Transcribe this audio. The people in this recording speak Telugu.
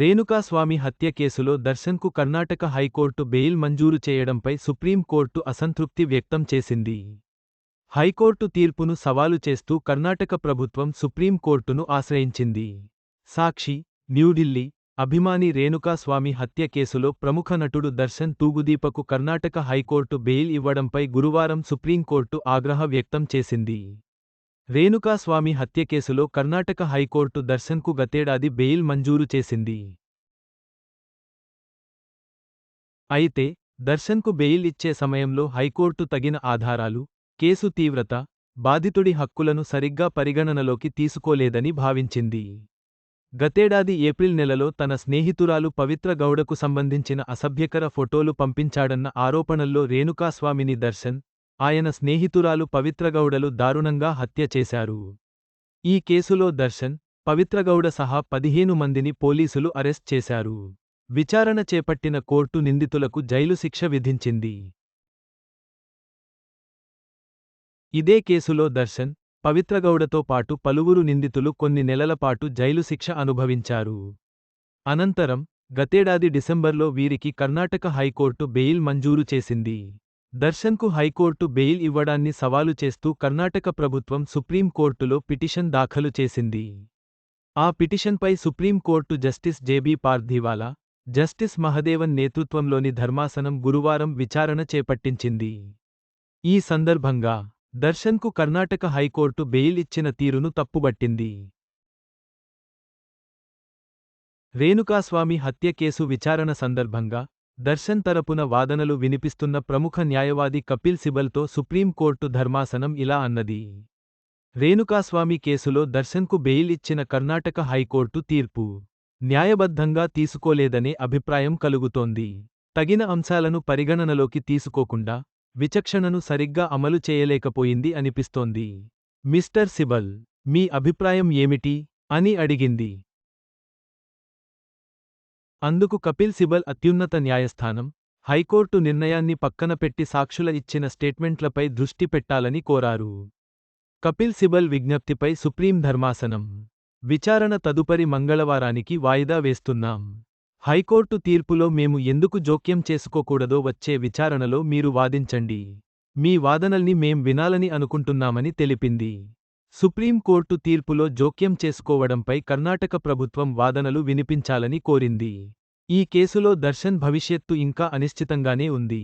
రేణుకాస్వామి హత్య కేసులో దర్శన్కు కర్ణాటక హైకోర్టు బెయిల్ మంజూరు చేయడంపై సుప్రీంకోర్టు అసంతృప్తి వ్యక్తం చేసింది. హైకోర్టు తీర్పును సవాలు చేస్తూ కర్ణాటక ప్రభుత్వం సుప్రీంకోర్టును ఆశ్రయించింది. సాక్షి న్యూఢిల్లీ అభిమాని రేణుకాస్వామి హత్య కేసులో ప్రముఖ నటుడు దర్శన్ తూగుదీపకు కర్ణాటక హైకోర్టు బెయిల్ ఇవ్వడంపై గురువారం సుప్రీంకోర్టు ఆగ్రహ వ్యక్తం చేసింది. రేణుకాస్వామి హత్య కేసులో కర్ణాటక హైకోర్టు దర్శన్కు గతేడాది బెయిల్ మంజూరు చేసింది. అయితే దర్శన్కు బెయిల్ ఇచ్చే సమయంలో హైకోర్టు తగిన ఆధారాలు కేసు తీవ్రత బాధితుడి హక్కులను సరిగ్గా పరిగణనలోకి తీసుకోలేదని భావించింది. గతేడాది ఏప్రిల్ నెలలో తన స్నేహితురాలు పవిత్ర గౌడకు సంబంధించిన అసభ్యకర ఫోటోలు పంపించాడన్న ఆరోపణల్లో రేణుకాస్వామిని దర్శన్ ఆయన స్నేహితురాలు పవిత్రగౌడలు దారుణంగా హత్య చేశారు. ఈ కేసులో దర్శన్ పవిత్రగౌడ సహా పదిహేను మందిని పోలీసులు అరెస్ట్ చేశారు. విచారణ చేపట్టిన కోర్టు నిందితులకు జైలు శిక్ష విధించింది. ఇదే కేసులో దర్శన్ పవిత్రగౌడతో పాటు పలువురు నిందితులు కొన్ని నెలలపాటు జైలు శిక్ష అనుభవించారు. అనంతరం గతేడాది డిసెంబర్లో వీరికి కర్ణాటక హైకోర్టు బెయిల్ మంజూరు చేసింది. దర్శన్కు హైకోర్టు బెయిల్ ఇవ్వడాన్ని సవాలు చేస్తూ కర్ణాటక ప్రభుత్వం సుప్రీంకోర్టులో పిటిషన్ దాఖలు చేసింది. ఆ పిటిషన్పై supreme court justice JB Pardiwala justice Mahadevan నేతృత్వంలోని ధర్మాసనం గురువారం విచారణ చేపట్టించింది. ఈ సందర్భంగా దర్శన్కు కర్ణాటక హైకోర్టు బెయిల్ ఇచ్చిన తీరును తప్పుబట్టింది. రేణుకాస్వామి హత్య కేసు విచారణ సందర్భంగా దర్శన్ తరపున వాదనలు వినిపిస్తున్న ప్రముఖ న్యాయవాది కపిల్ సిబల్తో సుప్రీంకోర్టు ధర్మాసనం ఇలా అన్నది. రేణుకాస్వామి కేసులో దర్శన్కు బెయిల్ ఇచ్చిన కర్ణాటక హైకోర్టు తీర్పు. న్యాయబద్ధంగా తీసుకోలేదనే అభిప్రాయం కలుగుతోంది. తగిన అంశాలను పరిగణనలోకి తీసుకోకుండా విచక్షణను సరిగ్గా అమలు చేయలేకపోయింది అనిపిస్తోంది. మిస్టర్ సిబల్ మీ అభిప్రాయం ఏమిటి? అని అడిగింది. అందుకు కపిల్ సిబల్ అత్యున్నత న్యాయస్థానం హైకోర్టు నిర్ణయాన్ని పక్కనపెట్టి సాక్షుల ఇచ్చిన స్టేట్మెంట్లపై దృష్టి పెట్టాలని కోరారు. కపిల్ సిబల్ విజ్ఞప్తిపై సుప్రీం ధర్మాసనం. విచారణ తదుపరి మంగళవారానికి వాయిదా వేస్తున్నాం. హైకోర్టు తీర్పులో మేము ఎందుకు జోక్యం చేసుకోకూడదో వచ్చే విచారణలో మీరు వాదించండి. మీ వాదనల్ని మేం వినాలని అనుకుంటున్నామని తెలిపింది. సుప్రీంకోర్టు తీర్పులో జోక్యం చేసుకోవడంపై కర్ణాటక ప్రభుత్వం వాదనలు వినిపించాలని కోరింది. ఈ కేసులో దర్శన్ భవిష్యత్తు ఇంకా అనిశ్చితంగానే ఉంది.